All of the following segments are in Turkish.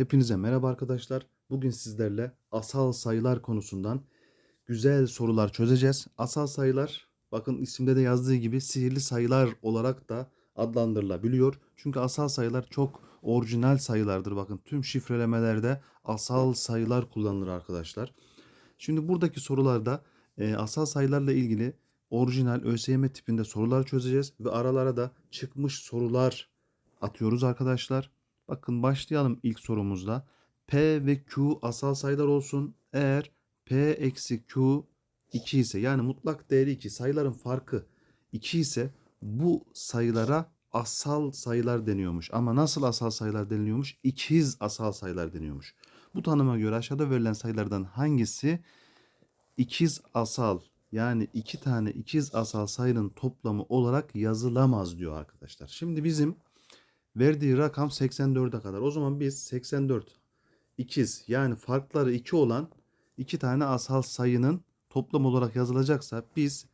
Hepinize merhaba arkadaşlar. Bugün sizlerle asal sayılar konusundan güzel sorular çözeceğiz. Asal sayılar bakın isimde de yazdığı gibi sihirli sayılar olarak da adlandırılabiliyor. Çünkü asal sayılar çok orijinal sayılardır. Bakın tüm şifrelemelerde asal sayılar kullanılır arkadaşlar. Şimdi buradaki sorularda e, asal sayılarla ilgili orijinal ÖSYM tipinde sorular çözeceğiz ve aralara da çıkmış sorular atıyoruz arkadaşlar. Bakın başlayalım ilk sorumuzda. P ve Q asal sayılar olsun. Eğer P eksi Q 2 ise yani mutlak değeri 2 sayıların farkı 2 ise bu sayılara asal sayılar deniyormuş. Ama nasıl asal sayılar deniliyormuş? İkiz asal sayılar deniyormuş. Bu tanıma göre aşağıda verilen sayılardan hangisi ikiz asal yani iki tane ikiz asal sayının toplamı olarak yazılamaz diyor arkadaşlar. Şimdi bizim verdiği rakam 84'e kadar. O zaman biz 84 ikiz yani farkları 2 olan iki tane asal sayının toplam olarak yazılacaksa biz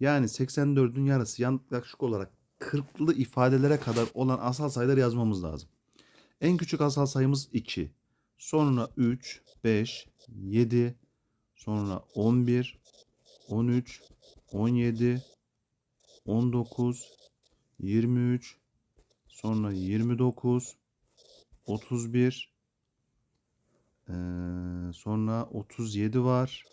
yani 84'ün yarısı yaklaşık olarak 40'lı ifadelere kadar olan asal sayılar yazmamız lazım. En küçük asal sayımız 2. Sonra 3, 5, 7, sonra 11, 13, 17, 19, 23, sonra 29, 31, eee, sonra 37 var,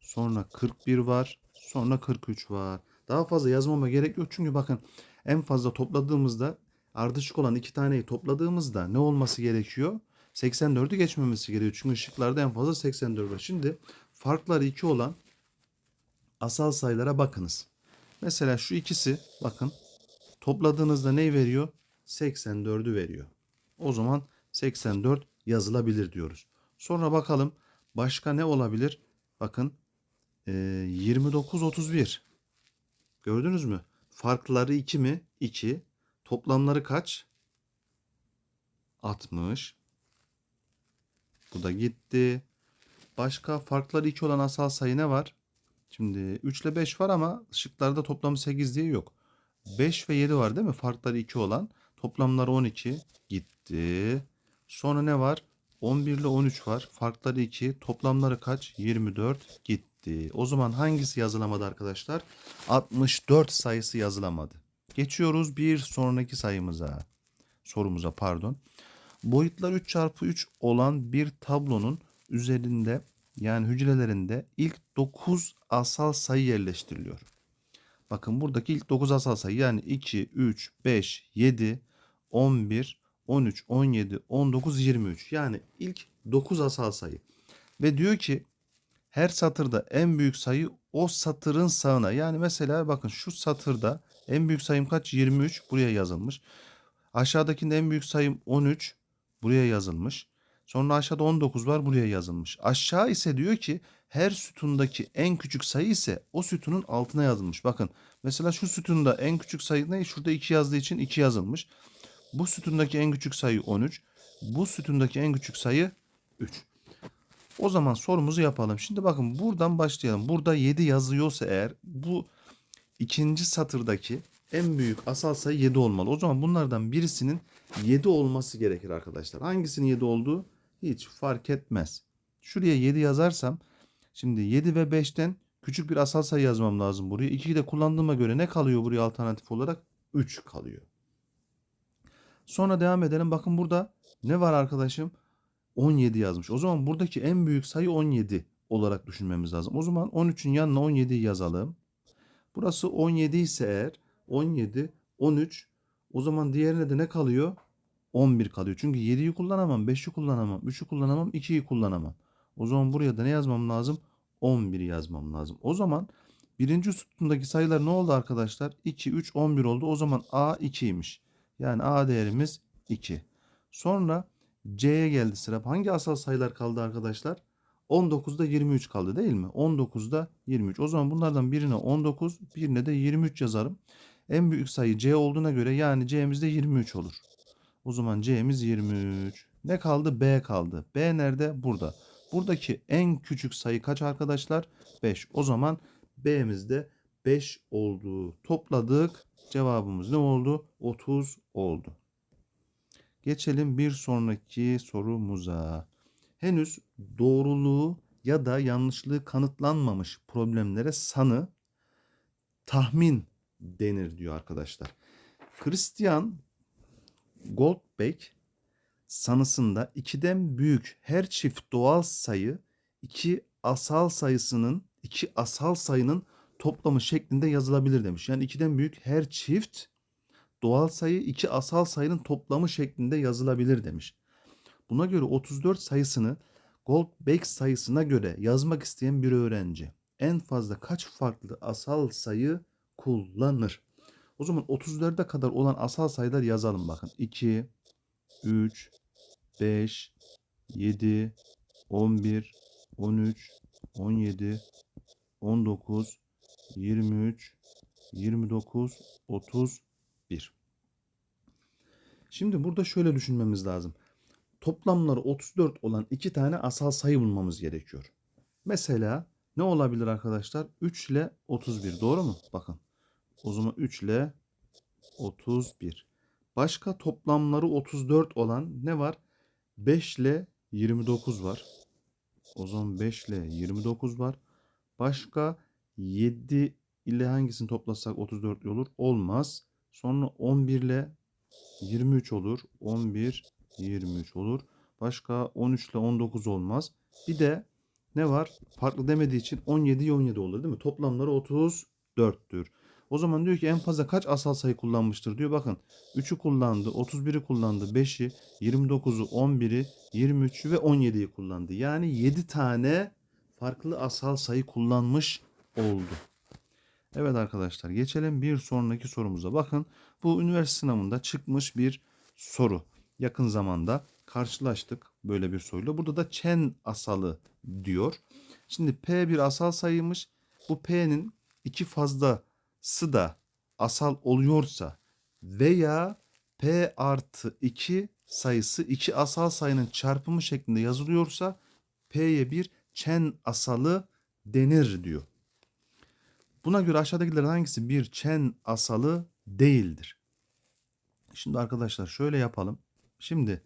sonra 41 var, sonra 43 var. Daha fazla yazmama gerek yok çünkü bakın en fazla topladığımızda ardışık olan iki taneyi topladığımızda ne olması gerekiyor? 84'ü geçmemesi gerekiyor. Çünkü ışıklarda en fazla 84 var. Şimdi farkları 2 olan asal sayılara bakınız. Mesela şu ikisi bakın topladığınızda ne veriyor? 84'ü veriyor. O zaman 84 yazılabilir diyoruz. Sonra bakalım başka ne olabilir? Bakın e, 29 31. Gördünüz mü? Farkları 2 mi? 2. Toplamları kaç? 60. Bu da gitti. Başka farkları 2 olan asal sayı ne var? Şimdi 3 ile 5 var ama şıklarda toplamı 8 diye yok. 5 ve 7 var değil mi? Farkları 2 olan. Toplamları 12 gitti. Sonra ne var? 11 ile 13 var. Farkları 2. Toplamları kaç? 24 gitti. O zaman hangisi yazılamadı arkadaşlar? 64 sayısı yazılamadı. Geçiyoruz bir sonraki sayımıza. Sorumuza pardon. Boyutlar 3 çarpı 3 olan bir tablonun üzerinde yani hücrelerinde ilk 9 asal sayı yerleştiriliyor. Bakın buradaki ilk 9 asal sayı yani 2, 3, 5, 7, 11, 13, 17, 19, 23. Yani ilk 9 asal sayı. Ve diyor ki her satırda en büyük sayı o satırın sağına. Yani mesela bakın şu satırda en büyük sayım kaç? 23 buraya yazılmış. Aşağıdakinde en büyük sayım 13 buraya yazılmış. Sonra aşağıda 19 var buraya yazılmış. Aşağı ise diyor ki her sütundaki en küçük sayı ise o sütunun altına yazılmış. Bakın mesela şu sütunda en küçük sayı ne? Şurada 2 yazdığı için 2 yazılmış. Bu sütundaki en küçük sayı 13. Bu sütundaki en küçük sayı 3. O zaman sorumuzu yapalım. Şimdi bakın buradan başlayalım. Burada 7 yazıyorsa eğer bu ikinci satırdaki en büyük asal sayı 7 olmalı. O zaman bunlardan birisinin 7 olması gerekir arkadaşlar. Hangisinin 7 olduğu hiç fark etmez. Şuraya 7 yazarsam şimdi 7 ve 5'ten küçük bir asal sayı yazmam lazım buraya. 2'yi de kullandığıma göre ne kalıyor buraya alternatif olarak? 3 kalıyor. Sonra devam edelim. Bakın burada ne var arkadaşım? 17 yazmış. O zaman buradaki en büyük sayı 17 olarak düşünmemiz lazım. O zaman 13'ün yanına 17'yi yazalım. Burası 17 ise eğer 17, 13 o zaman diğerine de ne kalıyor? 11 kalıyor. Çünkü 7'yi kullanamam, 5'i kullanamam, 3'ü kullanamam, 2'yi kullanamam. O zaman buraya da ne yazmam lazım? 11 yazmam lazım. O zaman birinci sütundaki sayılar ne oldu arkadaşlar? 2, 3, 11 oldu. O zaman A 2'ymiş. Yani A değerimiz 2. Sonra C'ye geldi sıra. Hangi asal sayılar kaldı arkadaşlar? 19'da 23 kaldı değil mi? 19'da 23. O zaman bunlardan birine 19, birine de 23 yazarım. En büyük sayı C olduğuna göre yani C'miz de 23 olur. O zaman C'miz 23. Ne kaldı? B kaldı. B nerede? Burada. Buradaki en küçük sayı kaç arkadaşlar? 5. O zaman B'miz de 5 oldu. Topladık. Cevabımız ne oldu? 30 oldu. Geçelim bir sonraki sorumuza. Henüz doğruluğu ya da yanlışlığı kanıtlanmamış problemlere sanı tahmin denir diyor arkadaşlar. Christian Goldbeck sanısında ikiden büyük her çift doğal sayı iki asal sayısının iki asal sayının toplamı şeklinde yazılabilir demiş. Yani ikiden büyük her çift doğal sayı iki asal sayının toplamı şeklinde yazılabilir demiş. Buna göre 34 sayısını Goldbeck sayısına göre yazmak isteyen bir öğrenci en fazla kaç farklı asal sayı kullanır? O zaman 34'e kadar olan asal sayılar yazalım bakın. 2, 3, 5, 7, 11, 13, 17, 19, 23, 29, 31. Şimdi burada şöyle düşünmemiz lazım. Toplamları 34 olan iki tane asal sayı bulmamız gerekiyor. Mesela ne olabilir arkadaşlar? 3 ile 31 doğru mu? Bakın. O zaman 3 ile 31. Başka toplamları 34 olan ne var? 5 ile 29 var. O zaman 5 ile 29 var. Başka 7 ile hangisini toplasak 34 olur? Olmaz. Sonra 11 ile 23 olur. 11, 23 olur. Başka 13 ile 19 olmaz. Bir de ne var? Farklı demediği için 17 17 olur değil mi? Toplamları 34'tür. O zaman diyor ki en fazla kaç asal sayı kullanmıştır diyor. Bakın 3'ü kullandı, 31'i kullandı, 5'i, 29'u, 11'i, 23'ü ve 17'yi kullandı. Yani 7 tane farklı asal sayı kullanmış oldu. Evet arkadaşlar geçelim bir sonraki sorumuza. Bakın bu üniversite sınavında çıkmış bir soru. Yakın zamanda karşılaştık böyle bir soruyla. Burada da Çen asalı diyor. Şimdi P bir asal sayıymış. Bu P'nin iki fazlası da asal oluyorsa veya P artı 2 sayısı iki asal sayının çarpımı şeklinde yazılıyorsa P'ye bir Çen asalı denir diyor. Buna göre aşağıdakilerden hangisi bir Çen asalı değildir? Şimdi arkadaşlar şöyle yapalım. Şimdi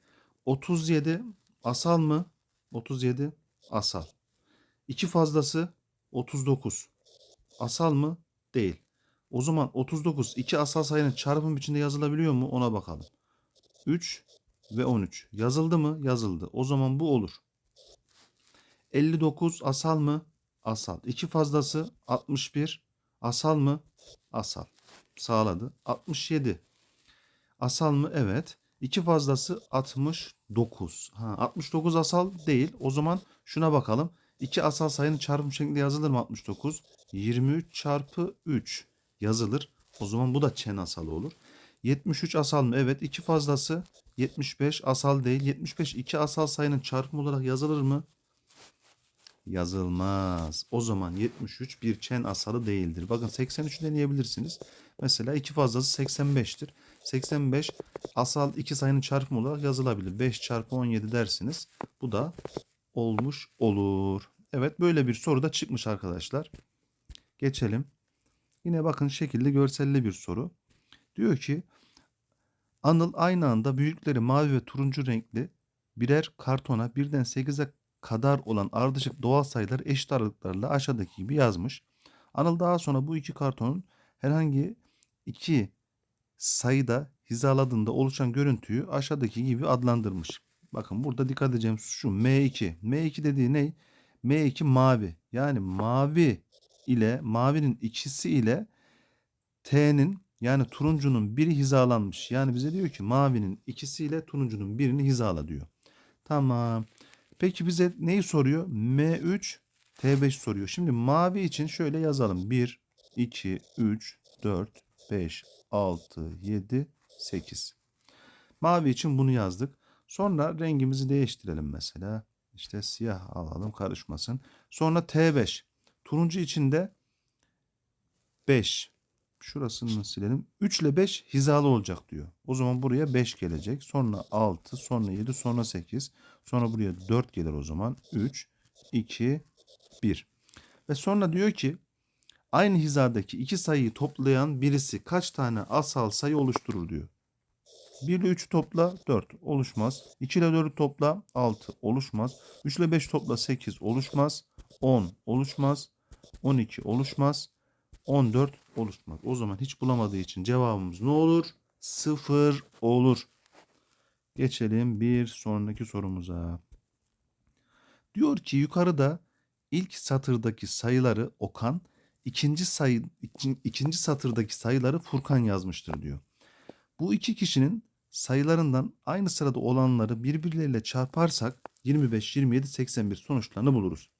37 asal mı? 37 asal. İki fazlası 39. Asal mı? Değil. O zaman 39 iki asal sayının çarpım içinde yazılabiliyor mu? Ona bakalım. 3 ve 13. Yazıldı mı? Yazıldı. O zaman bu olur. 59 asal mı? Asal. İki fazlası 61. Asal mı? Asal. Sağladı. 67. Asal mı? Evet. İki fazlası 69. Ha, 69 asal değil. O zaman şuna bakalım. İki asal sayının çarpım şeklinde yazılır mı 69? 23 çarpı 3 yazılır. O zaman bu da çen asalı olur. 73 asal mı? Evet. İki fazlası 75 asal değil. 75 iki asal sayının çarpımı olarak yazılır mı? Yazılmaz. O zaman 73 bir çen asalı değildir. Bakın 83'ü deneyebilirsiniz. Mesela iki fazlası 85'tir. 85 asal iki sayının çarpımı olarak yazılabilir. 5 çarpı 17 dersiniz. Bu da olmuş olur. Evet böyle bir soru da çıkmış arkadaşlar. Geçelim. Yine bakın şekilde görselli bir soru. Diyor ki Anıl aynı anda büyükleri mavi ve turuncu renkli birer kartona birden 8'e kadar olan ardışık doğal sayılar eşit aralıklarla aşağıdaki gibi yazmış. Anıl daha sonra bu iki kartonun herhangi iki sayıda hizaladığında oluşan görüntüyü aşağıdaki gibi adlandırmış. Bakın burada dikkat edeceğim şu M2. M2 dediği ne? M2 mavi. Yani mavi ile mavinin ikisi ile T'nin yani turuncunun biri hizalanmış. Yani bize diyor ki mavinin ikisiyle turuncunun birini hizala diyor. Tamam. Peki bize neyi soruyor? M3 T5 soruyor. Şimdi mavi için şöyle yazalım. 1, 2, 3, 4, 5, 6, 7, 8. Mavi için bunu yazdık. Sonra rengimizi değiştirelim mesela. İşte siyah alalım karışmasın. Sonra T5. Turuncu için de 5. Şurasını silelim. 3 ile 5 hizalı olacak diyor. O zaman buraya 5 gelecek. Sonra 6, sonra 7, sonra 8. Sonra buraya 4 gelir o zaman. 3, 2, 1. Ve sonra diyor ki aynı hizadaki iki sayıyı toplayan birisi kaç tane asal sayı oluşturur diyor. 1 ile 3'ü topla 4 oluşmaz. 2 ile 4'ü topla 6 oluşmaz. 3 ile 5 topla 8 oluşmaz. 10 oluşmaz. 12 oluşmaz. 14 oluşmaz. O zaman hiç bulamadığı için cevabımız ne olur? 0 olur. Geçelim bir sonraki sorumuza. Diyor ki yukarıda ilk satırdaki sayıları Okan, ikinci sayı ikin- ikinci satırdaki sayıları Furkan yazmıştır diyor. Bu iki kişinin sayılarından aynı sırada olanları birbirleriyle çarparsak 25, 27, 81 sonuçlarını buluruz.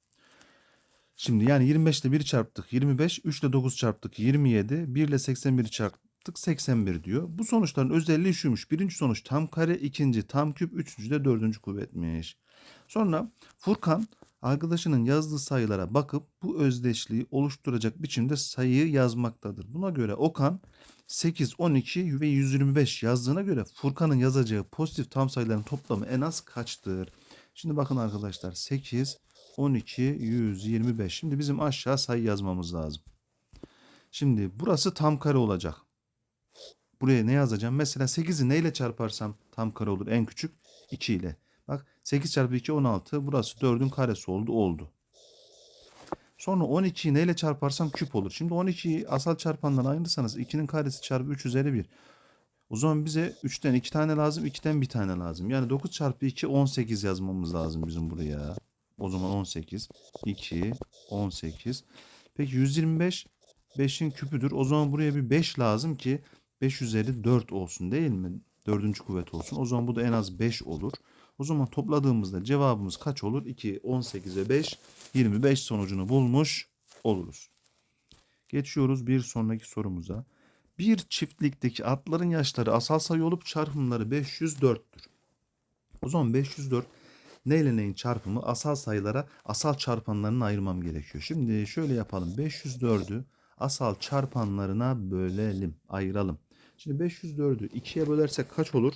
Şimdi yani 25 ile 1 çarptık 25, 3 ile 9 çarptık 27, 1 ile 81 çarptık 81 diyor. Bu sonuçların özelliği şuymuş. Birinci sonuç tam kare, ikinci tam küp, üçüncü de dördüncü kuvvetmiş. Sonra Furkan arkadaşının yazdığı sayılara bakıp bu özdeşliği oluşturacak biçimde sayıyı yazmaktadır. Buna göre Okan 8, 12 ve 125 yazdığına göre Furkan'ın yazacağı pozitif tam sayıların toplamı en az kaçtır? Şimdi bakın arkadaşlar 8, 12, 125. Şimdi bizim aşağı sayı yazmamız lazım. Şimdi burası tam kare olacak. Buraya ne yazacağım? Mesela 8'i neyle çarparsam tam kare olur en küçük? 2 ile. Bak 8 çarpı 2 16. Burası 4'ün karesi oldu. Oldu. Sonra 12'yi neyle çarparsam küp olur. Şimdi 12'yi asal çarpandan ayırırsanız 2'nin karesi çarpı 3 üzeri 1. O zaman bize 3'ten 2 tane lazım. 2'den 1 tane lazım. Yani 9 çarpı 2 18 yazmamız lazım bizim buraya. O zaman 18. 2, 18. Peki 125 5'in küpüdür. O zaman buraya bir 5 lazım ki 5 üzeri 4 olsun değil mi? Dördüncü kuvvet olsun. O zaman bu da en az 5 olur. O zaman topladığımızda cevabımız kaç olur? 2, 18 ve 5, 25 sonucunu bulmuş oluruz. Geçiyoruz bir sonraki sorumuza. Bir çiftlikteki atların yaşları asal sayı olup çarpımları 504'tür. O zaman 504 neyle neyin çarpımı? Asal sayılara asal çarpanlarını ayırmam gerekiyor. Şimdi şöyle yapalım. 504'ü asal çarpanlarına bölelim, ayıralım. Şimdi 504'ü 2'ye bölersek kaç olur?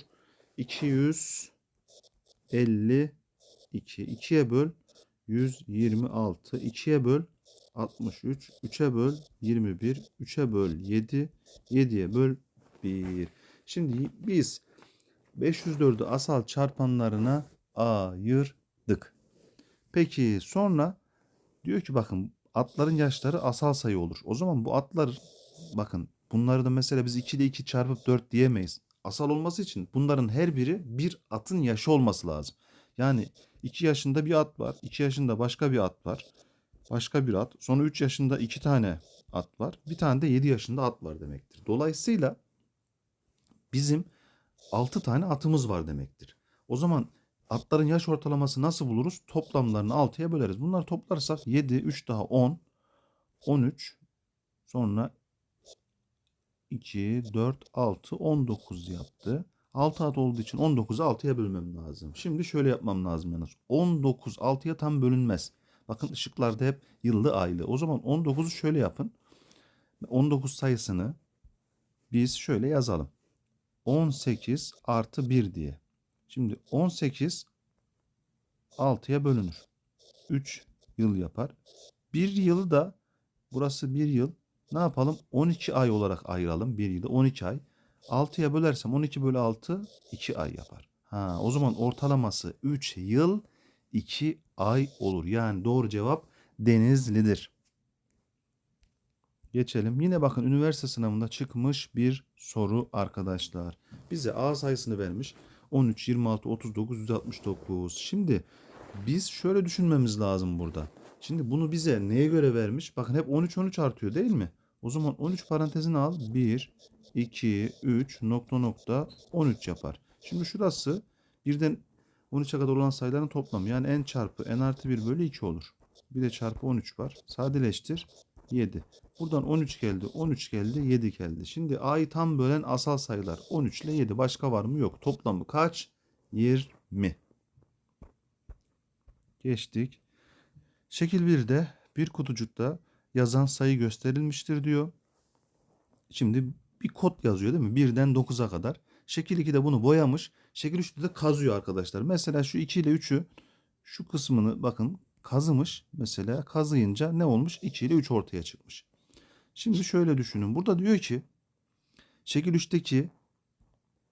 252. 2'ye böl 126. 2'ye böl 63. 3'e böl 21. 3'e böl 7. 7'ye böl 1. Şimdi biz 504'ü asal çarpanlarına ayırdık. Peki sonra diyor ki bakın atların yaşları asal sayı olur. O zaman bu atlar bakın bunları da mesela biz 2 ile 2 çarpıp 4 diyemeyiz. Asal olması için bunların her biri bir atın yaşı olması lazım. Yani 2 yaşında bir at var. 2 yaşında başka bir at var. Başka bir at. Sonra 3 yaşında 2 tane at var. Bir tane de 7 yaşında at var demektir. Dolayısıyla bizim 6 tane atımız var demektir. O zaman atların yaş ortalaması nasıl buluruz? Toplamlarını 6'ya böleriz. Bunları toplarsak 7, 3 daha 10, 13, sonra 2, 4, 6, 19 yaptı. 6 at olduğu için 19'u 6'ya bölmem lazım. Şimdi şöyle yapmam lazım yalnız. 19 6'ya tam bölünmez. Bakın ışıklarda hep yıllı aylı. O zaman 19'u şöyle yapın. 19 sayısını biz şöyle yazalım. 18 artı 1 diye. Şimdi 18 6'ya bölünür. 3 yıl yapar. 1 yılı da burası 1 yıl. Ne yapalım? 12 ay olarak ayıralım. 1 yılı 12 ay. 6'ya bölersem 12 bölü 6 2 ay yapar. Ha, o zaman ortalaması 3 yıl 2 ay olur. Yani doğru cevap Denizli'dir. Geçelim. Yine bakın üniversite sınavında çıkmış bir soru arkadaşlar. Bize A sayısını vermiş. 13, 26, 39, 169. Şimdi biz şöyle düşünmemiz lazım burada. Şimdi bunu bize neye göre vermiş? Bakın hep 13 13 artıyor değil mi? O zaman 13 parantezine al. 1, 2, 3 nokta nokta 13 yapar. Şimdi şurası birden 13'e kadar olan sayıların toplamı. Yani n çarpı n artı 1 bölü 2 olur. Bir de çarpı 13 var. Sadeleştir. 7. Buradan 13 geldi, 13 geldi, 7 geldi. Şimdi a'yı tam bölen asal sayılar 13 ile 7. Başka var mı? Yok. Toplamı kaç? 20. Geçtik. Şekil 1'de bir kutucukta yazan sayı gösterilmiştir diyor. Şimdi bir kod yazıyor değil mi? 1'den 9'a kadar. Şekil 2'de bunu boyamış. Şekil 3'te de kazıyor arkadaşlar. Mesela şu 2 ile 3'ü şu kısmını bakın kazımış. Mesela kazıyınca ne olmuş? 2 ile 3 ortaya çıkmış. Şimdi şöyle düşünün. Burada diyor ki şekil 3'teki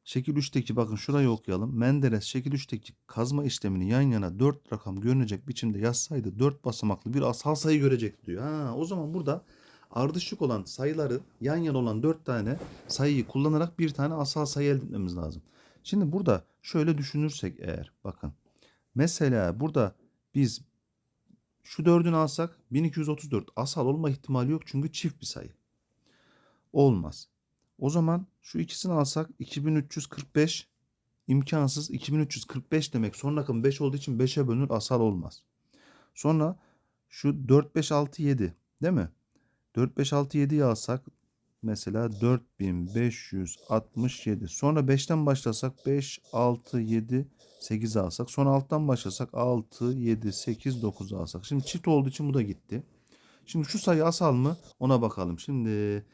Şekil 3'teki bakın şurayı okuyalım. Menderes şekil 3'teki kazma işlemini yan yana 4 rakam görünecek biçimde yazsaydı 4 basamaklı bir asal sayı görecekti diyor. Ha, o zaman burada ardışık olan sayıları yan yana olan 4 tane sayıyı kullanarak bir tane asal sayı elde etmemiz lazım. Şimdi burada şöyle düşünürsek eğer bakın. Mesela burada biz şu 4'ünü alsak 1234 asal olma ihtimali yok çünkü çift bir sayı. Olmaz. O zaman şu ikisini alsak 2345 imkansız. 2345 demek son rakam 5 olduğu için 5'e bölünür asal olmaz. Sonra şu 4 5 6 7 değil mi? 4 5 6 7'yi alsak mesela 4567. Sonra 5'ten başlasak 5 6 7 8 alsak. Sonra alttan başlasak 6 7 8 9 alsak. Şimdi çift olduğu için bu da gitti. Şimdi şu sayı asal mı? Ona bakalım. Şimdi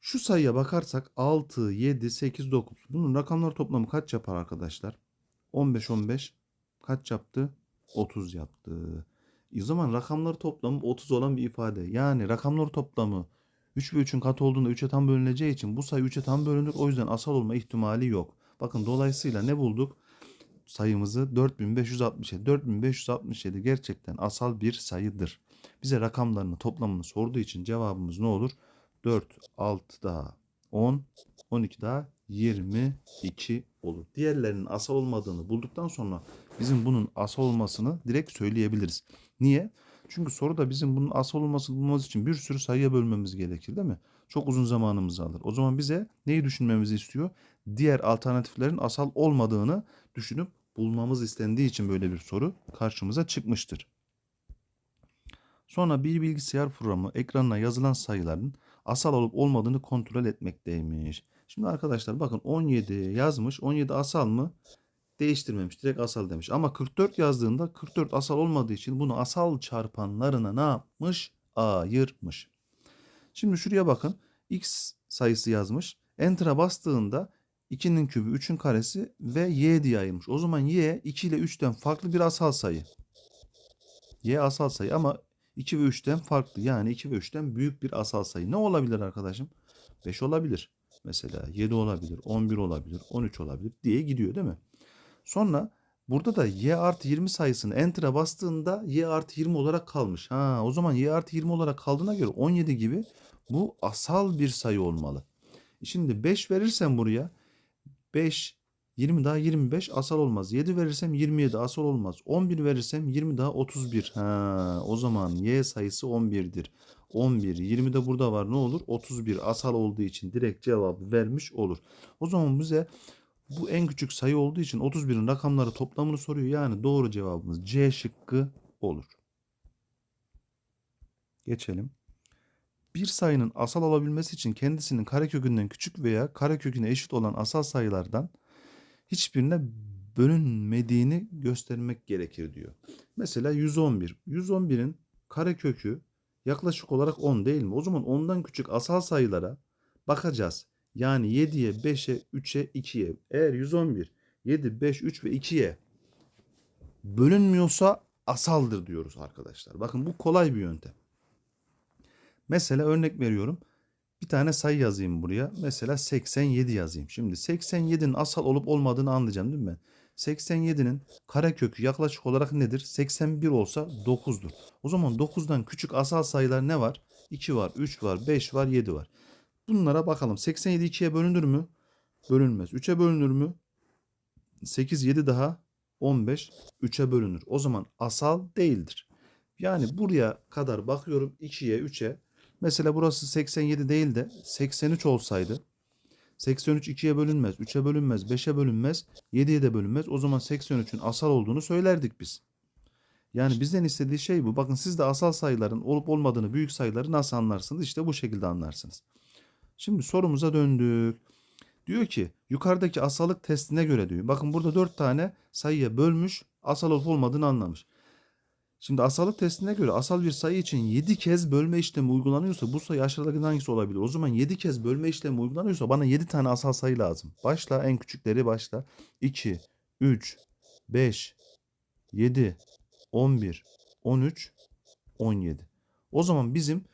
şu sayıya bakarsak 6, 7, 8, 9. Bunun rakamlar toplamı kaç yapar arkadaşlar? 15, 15 kaç yaptı? 30 yaptı. E o zaman rakamları toplamı 30 olan bir ifade. Yani rakamlar toplamı 3 ve 3'ün katı olduğunda 3'e tam bölüneceği için bu sayı 3'e tam bölünür. O yüzden asal olma ihtimali yok. Bakın dolayısıyla ne bulduk? Sayımızı 4567. 4567 gerçekten asal bir sayıdır. Bize rakamlarını toplamını sorduğu için cevabımız ne olur? 4, 6 daha 10, 12 daha 22 olur. Diğerlerinin asal olmadığını bulduktan sonra bizim bunun asal olmasını direkt söyleyebiliriz. Niye? Çünkü soruda bizim bunun asal olmasını bulmamız için bir sürü sayıya bölmemiz gerekir değil mi? Çok uzun zamanımızı alır. O zaman bize neyi düşünmemizi istiyor? Diğer alternatiflerin asal olmadığını düşünüp bulmamız istendiği için böyle bir soru karşımıza çıkmıştır. Sonra bir bilgisayar programı ekranına yazılan sayıların asal olup olmadığını kontrol etmekteymiş. Şimdi arkadaşlar bakın 17 yazmış. 17 asal mı? Değiştirmemiş. Direkt asal demiş. Ama 44 yazdığında 44 asal olmadığı için bunu asal çarpanlarına ne yapmış? Ayırmış. Şimdi şuraya bakın. X sayısı yazmış. Enter'a bastığında 2'nin kübü 3'ün karesi ve y diye ayırmış. O zaman y 2 ile 3'ten farklı bir asal sayı. Y asal sayı ama 2 ve 3'ten farklı. Yani 2 ve 3'ten büyük bir asal sayı. Ne olabilir arkadaşım? 5 olabilir. Mesela 7 olabilir, 11 olabilir, 13 olabilir diye gidiyor değil mi? Sonra burada da y artı 20 sayısını enter'a bastığında y artı 20 olarak kalmış. Ha, o zaman y artı 20 olarak kaldığına göre 17 gibi bu asal bir sayı olmalı. Şimdi 5 verirsem buraya 5, 20 daha 25 asal olmaz. 7 verirsem 27 asal olmaz. 11 verirsem 20 daha 31. Ha, o zaman y sayısı 11'dir. 11, 20 de burada var. Ne olur? 31 asal olduğu için direkt cevabı vermiş olur. O zaman bize bu en küçük sayı olduğu için 31'in rakamları toplamını soruyor. Yani doğru cevabımız C şıkkı olur. Geçelim. Bir sayının asal olabilmesi için kendisinin karekökünden küçük veya kareköküne eşit olan asal sayılardan hiçbirine bölünmediğini göstermek gerekir diyor. Mesela 111. 111'in karekökü yaklaşık olarak 10 değil mi? O zaman ondan küçük asal sayılara bakacağız. Yani 7'ye, 5'e, 3'e, 2'ye. Eğer 111, 7, 5, 3 ve 2'ye bölünmüyorsa asaldır diyoruz arkadaşlar. Bakın bu kolay bir yöntem. Mesela örnek veriyorum. Bir tane sayı yazayım buraya. Mesela 87 yazayım. Şimdi 87'nin asal olup olmadığını anlayacağım değil mi ben? 87'nin karekökü yaklaşık olarak nedir? 81 olsa 9'dur. O zaman 9'dan küçük asal sayılar ne var? 2 var, 3 var, 5 var, 7 var. Bunlara bakalım. 87 2'ye bölünür mü? Bölünmez. 3'e bölünür mü? 8, 7 daha 15 3'e bölünür. O zaman asal değildir. Yani buraya kadar bakıyorum 2'ye 3'e. Mesela burası 87 değil de 83 olsaydı 83 2'ye bölünmez, 3'e bölünmez, 5'e bölünmez, 7'ye de bölünmez. O zaman 83'ün asal olduğunu söylerdik biz. Yani bizden istediği şey bu. Bakın siz de asal sayıların olup olmadığını, büyük sayıları nasıl anlarsınız? İşte bu şekilde anlarsınız. Şimdi sorumuza döndük. Diyor ki yukarıdaki asallık testine göre diyor. Bakın burada 4 tane sayıya bölmüş, asal olup olmadığını anlamış. Şimdi asallık testine göre asal bir sayı için 7 kez bölme işlemi uygulanıyorsa bu sayı aşağıdakinden hangisi olabilir? O zaman 7 kez bölme işlemi uygulanıyorsa bana 7 tane asal sayı lazım. Başla en küçükleri başla. 2, 3, 5, 7, 11, 13, 17. O zaman bizim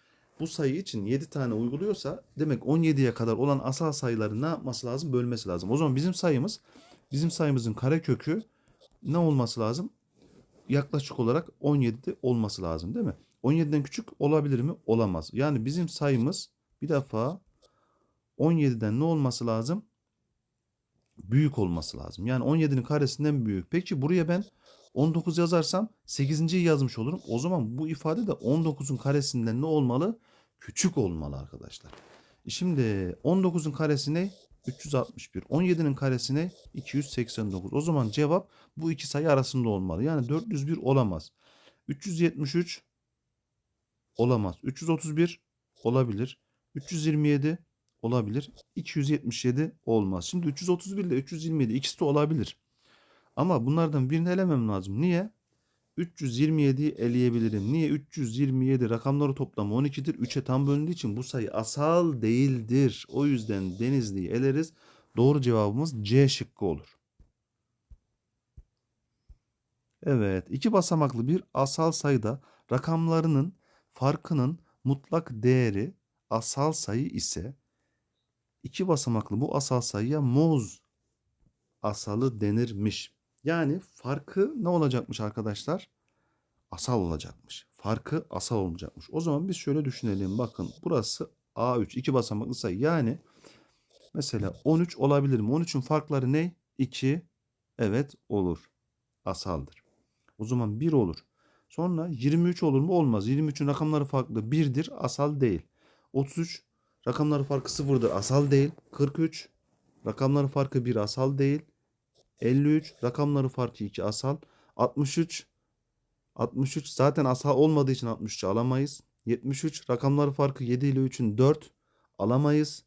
bu sayı için 7 tane uyguluyorsa demek 17'ye kadar olan asal sayıları ne yapması lazım? Bölmesi lazım. O zaman bizim sayımız bizim sayımızın karekökü ne olması lazım? Yaklaşık olarak 17'de olması lazım değil mi? 17'den küçük olabilir mi? Olamaz. Yani bizim sayımız bir defa 17'den ne olması lazım? Büyük olması lazım. Yani 17'nin karesinden büyük. Peki buraya ben 19 yazarsam 8.yi yazmış olurum. O zaman bu ifade de 19'un karesinden ne olmalı? Küçük olmalı arkadaşlar. E Şimdi 19'un karesi ne? 361. 17'nin karesi ne? 289. O zaman cevap bu iki sayı arasında olmalı. Yani 401 olamaz. 373 olamaz. 331 olabilir. 327 olabilir. 277 olmaz. Şimdi 331 ile 327 ikisi de olabilir. Ama bunlardan birini elemem lazım. Niye? 327'yi eleyebilirim. Niye? 327 rakamları toplamı 12'dir. 3'e tam bölündüğü için bu sayı asal değildir. O yüzden Denizli'yi eleriz. Doğru cevabımız C şıkkı olur. Evet, iki basamaklı bir asal sayıda rakamlarının farkının mutlak değeri asal sayı ise iki basamaklı bu asal sayıya moz asalı denirmiş. Yani farkı ne olacakmış arkadaşlar? Asal olacakmış. Farkı asal olacakmış. O zaman biz şöyle düşünelim. Bakın burası A3 iki basamaklı sayı. Yani mesela 13 olabilir mi? 13'ün farkları ne? 2 evet olur. Asaldır. O zaman 1 olur. Sonra 23 olur mu? Olmaz. 23'ün rakamları farklı. 1'dir. Asal değil. 33 rakamları farkı 0'dır. Asal değil. 43 rakamları farkı 1 asal değil. 53 rakamları farkı 2 asal. 63 63 zaten asal olmadığı için 63'ü alamayız. 73 rakamları farkı 7 ile 3'ün 4 alamayız.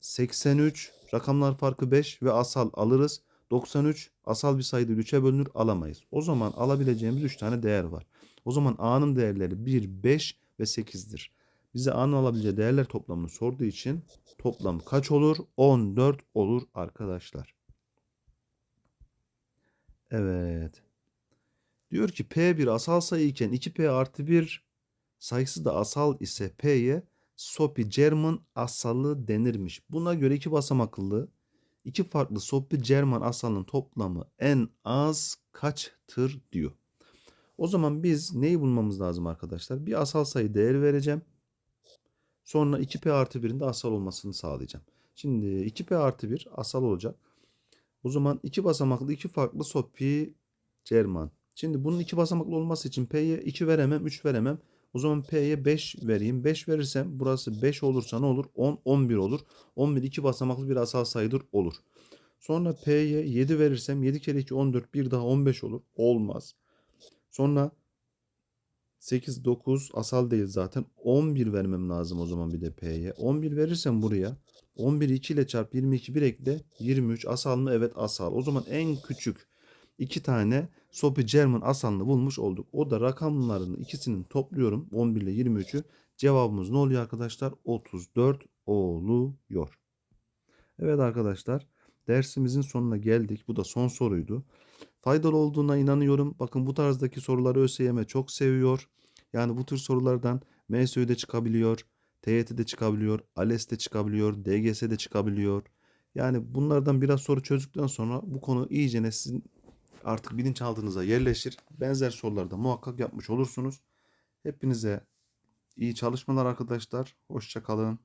83 rakamlar farkı 5 ve asal alırız. 93 asal bir sayıdır 3'e bölünür alamayız. O zaman alabileceğimiz 3 tane değer var. O zaman A'nın değerleri 1, 5 ve 8'dir. Bize A'nın alabileceği değerler toplamını sorduğu için toplam kaç olur? 14 olur arkadaşlar. Evet. Diyor ki P bir asal sayı iken 2P artı 1 sayısı da asal ise P'ye Sopi German asalı denirmiş. Buna göre iki basamaklı iki farklı Sopi German asalının toplamı en az kaçtır diyor. O zaman biz neyi bulmamız lazım arkadaşlar? Bir asal sayı değer vereceğim. Sonra 2P artı 1'in de asal olmasını sağlayacağım. Şimdi 2P artı 1 asal olacak. O zaman iki basamaklı iki farklı Sopi German. Şimdi bunun iki basamaklı olması için P'ye 2 veremem, 3 veremem. O zaman P'ye 5 vereyim. 5 verirsem burası 5 olursa ne olur? 10, 11 olur. 11 iki basamaklı bir asal sayıdır olur. Sonra P'ye 7 verirsem 7 kere 2 14 bir daha 15 olur. Olmaz. Sonra 8, 9 asal değil zaten. 11 vermem lazım o zaman bir de P'ye. 11 verirsem buraya 11 2 ile çarp 22 bir ekle 23 asal mı? Evet asal. O zaman en küçük iki tane Sopi German asalını bulmuş olduk. O da rakamlarını ikisini topluyorum. 11 ile 23'ü. Cevabımız ne oluyor arkadaşlar? 34 oluyor. Evet arkadaşlar dersimizin sonuna geldik. Bu da son soruydu. Faydalı olduğuna inanıyorum. Bakın bu tarzdaki soruları ÖSYM çok seviyor. Yani bu tür sorulardan MSÜ'de çıkabiliyor. TYT'de çıkabiliyor. ALES'te çıkabiliyor. DGS'de çıkabiliyor. Yani bunlardan biraz soru çözdükten sonra bu konu iyicene sizin artık bilinçaltınıza yerleşir. Benzer sorularda muhakkak yapmış olursunuz. Hepinize iyi çalışmalar arkadaşlar. Hoşça kalın.